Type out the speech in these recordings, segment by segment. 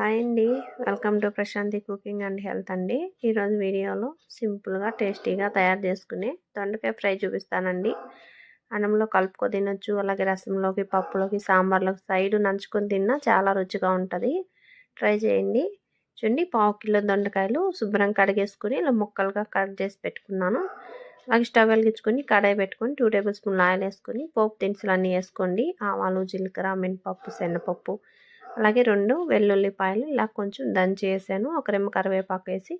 Hi అండి. Welcome to Prashanti cooking and health అండి. ఈరోజు వీడియోలో సింపుల్గా టేస్టీగా తయారు చేసుకునే దొండకాయ ఫ్రై చూపిస్తానండి. అన్నంలో కలుపుకో తినొచ్చు అలాగే రసంలోకి పప్పులోకి సాంబార్లోకి సైడ్ నంచుకొని తిన్నా చాలా రుచిగా ఉంటుంది. ట్రై చేయండి. చూడండి పావు కిలో దొండకాయలు శుభ్రం కడిగేసుకుని ఇలా ముక్కలుగా కట్ చేసి పెట్టుకున్నాను. అలాగే స్టవ్ వెలిగించుకొని కడాయి పెట్టుకొని టూ టేబుల్ స్పూన్ ఆయిల్ వేసుకొని పోపు దినుసులు అన్నీ వేసుకోండి. ఆవాలు జీలకర్ర మినపప్పు శనగపప్పు అలాగే రెండు వెల్లుల్లిపాయలు ఇలా కొంచెం దంచి వేసాను. ఒక రెమ్మ కరివేపాకు వేసి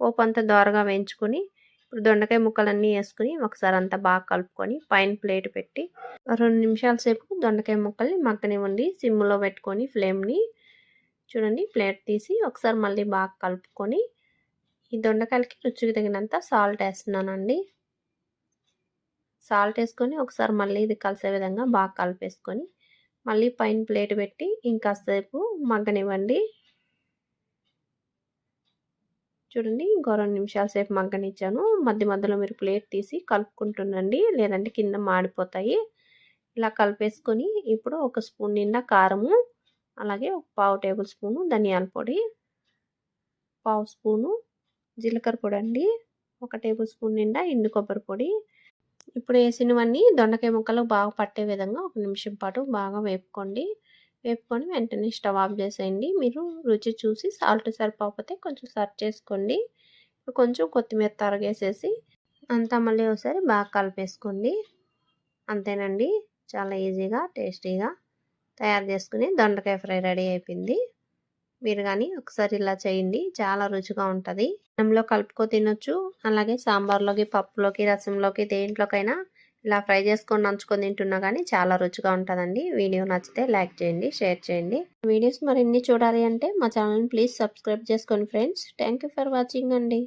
పోపు అంతా దోరగా వేయించుకొని ఇప్పుడు దొండకాయ ముక్కలన్నీ వేసుకుని ఒకసారి అంతా బాగా కలుపుకొని పైన ప్లేట్ పెట్టి రెండు నిమిషాల సేపు దొండకాయ ముక్కల్ని మగ్గనివ్వండి. సిమ్లో పెట్టుకొని ఫ్లేమ్ని చూడండి ప్లేట్ తీసి ఒకసారి మళ్ళీ బాగా కలుపుకొని ఈ దొండకాయలకి రుచికి తగినంత సాల్ట్ వేస్తున్నానండి. సాల్ట్ వేసుకొని ఒకసారి మళ్ళీ ఇది కలిసే విధంగా బాగా కలిపేసుకొని మళ్ళీ పైన ప్లేట్ పెట్టి ఇంకాసేపు మగ్గనివ్వండి. చూడండి ఇంకో రెండు నిమిషాల సేపు మగ్గనిచ్చాను. మధ్య మధ్యలో మీరు ప్లేట్ తీసి కలుపుకుంటుండండి లేదంటే కింద మాడిపోతాయి. ఇలా కలిపేసుకొని ఇప్పుడు ఒక స్పూన్ నిండా కారము అలాగే ఒక పావు టేబుల్ స్పూను ధనియాల పొడి పావు స్పూను జీలకర్ర పొడి అండి ఒక టేబుల్ స్పూన్ నిండా ఎండు కొబ్బరి పొడి ఇప్పుడు వేసినవన్నీ దొండకాయ ముక్కలు బాగా పట్టే విధంగా ఒక నిమిషం పాటు బాగా వేపుకోండి. వేపుకొని వెంటనే స్టవ్ ఆఫ్ చేసేయండి. మీరు రుచి చూసి సాల్ట్ సరిపోతే కొంచెం సర్వ్ చేసుకోండి. కొంచెం కొత్తిమీర తరగేసేసి అంతా మళ్ళీ ఒకసారి బాగా కలిపేసుకోండి. అంతేనండి. చాలా ఈజీగా టేస్టీగా తయారు చేసుకుని దొండకాయ ఫ్రై రెడీ అయిపోయింది. మీరు కానీ ఒకసారి ఇలా చేయండి. చాలా రుచిగా ఉంటుంది. అన్నంలో కలుపుకో తినొచ్చు. అలాగే సాంబార్లోకి పప్పులోకి రసంలోకి దేంట్లోకైనా ఇలా ఫ్రై చేసుకొని నంచుకొని తింటున్నా కానీ చాలా రుచిగా ఉంటుందండి. వీడియో నచ్చితే లైక్ చేయండి షేర్ చేయండి. వీడియోస్ మరిన్ని చూడాలి అంటే మా ఛానల్ని ప్లీజ్ సబ్స్క్రైబ్ చేసుకోండి ఫ్రెండ్స్ థ్యాంక్ ఫర్ వాచింగ్ అండి.